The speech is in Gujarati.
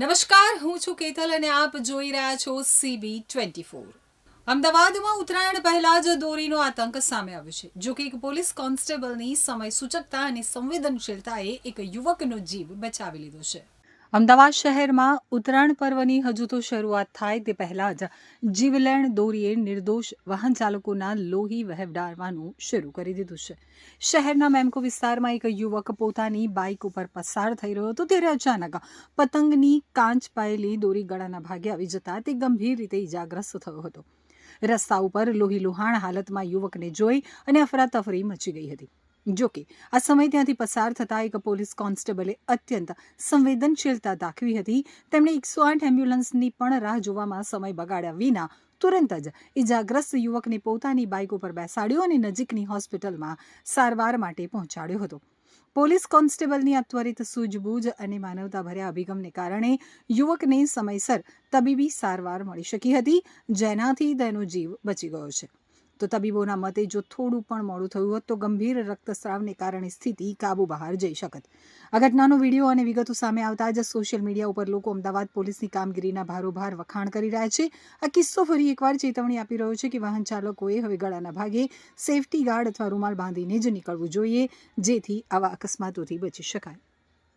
નમસ્કાર, હું છું કેતલ અને આપ જોઈ રહ્યા છો સીબી ટ્વેન્ટી ફોર અમદાવાદમાં ઉત્તરાયણ પહેલા જ દોરીનો આતંક સામે આવ્યો છે. જો કે એક પોલીસ કોન્સ્ટેબલની સમય સૂચકતા અને સંવેદનશીલતાએ એક યુવકનો જીવ બચાવી લીધો છે. અમદાવાદ શહેરમાં ઉત્તરાયણ પર્વની હજુ તો શરૂઆત થાય તે પહેલાં જ જીવલેણ દોરીએ નિર્દોષ વાહન ચાલકોના લોહી વહેવડાવવાનું શરૂ કરી દીધું છે. શહેરના મેમકો વિસ્તારમાં એક યુવક પોતાની બાઇક ઉપર પસાર થઈ રહ્યો હતો ત્યારે અચાનક પતંગની કાંચ પાયેલી દોરી ગળાના ભાગે આવી જતા તે ગંભીર રીતે ઇજાગ્રસ્ત થયો હતો. રસ્તા ઉપર લોહી લુહાણ હાલતમાં યુવકને જોઈ અને અફરાતફરી મચી ગઈ હતી. જો કે, આ સમય ત્યાંથી પસાર થતા એક પોલીસ કોન્સ્ટેબલે અત્યંત સંવેદનશીલતા દાખવી હતી. તેમણે એકસો આઠ એમ્બ્યુલન્સની પણ રાહ જોવામાં સમય બગાડ્યા વિના તુરંત જ ઇજાગ્રસ્ત યુવકને પોતાની બાઇક ઉપર બેસાડ્યો અને નજીકની હોસ્પિટલમાં સારવાર માટે પહોંચાડ્યો હતો. પોલીસ કોન્સ્ટેબલની આ ત્વરિત સૂઝબૂઝ અને માનવતાભર્યા અભિગમને કારણે યુવકને સમયસર તબીબી સારવાર મળી શકી હતી, જેનાથી તેનો જીવ બચી ગયો છે. તો તબીબોના મતે જો થોડું પણ મોડું થયું હોત તો ગંભીર રક્તસ્રાવને કારણે સ્થિતિ કાબુ બહાર જઈ શકત. આ ઘટનાનો વીડિયો અને વિગતો સામે આવતા જ સોશિયલ મીડિયા ઉપર લોકો અમદાવાદ પોલીસની કામગીરીના ભારોભાર વખાણ કરી રહ્યા છે. આ કિસ્સો ફરી એકવાર ચેતવણી આપી રહ્યો છે કે વાહન ચાલકોએ હવે ગળાના ભાગે સેફટી ગાર્ડ અથવા રૂમાલ બાંધીને જ નીકળવું જોઈએ, જેથી આવા અકસ્માતોથી બચી શકાય.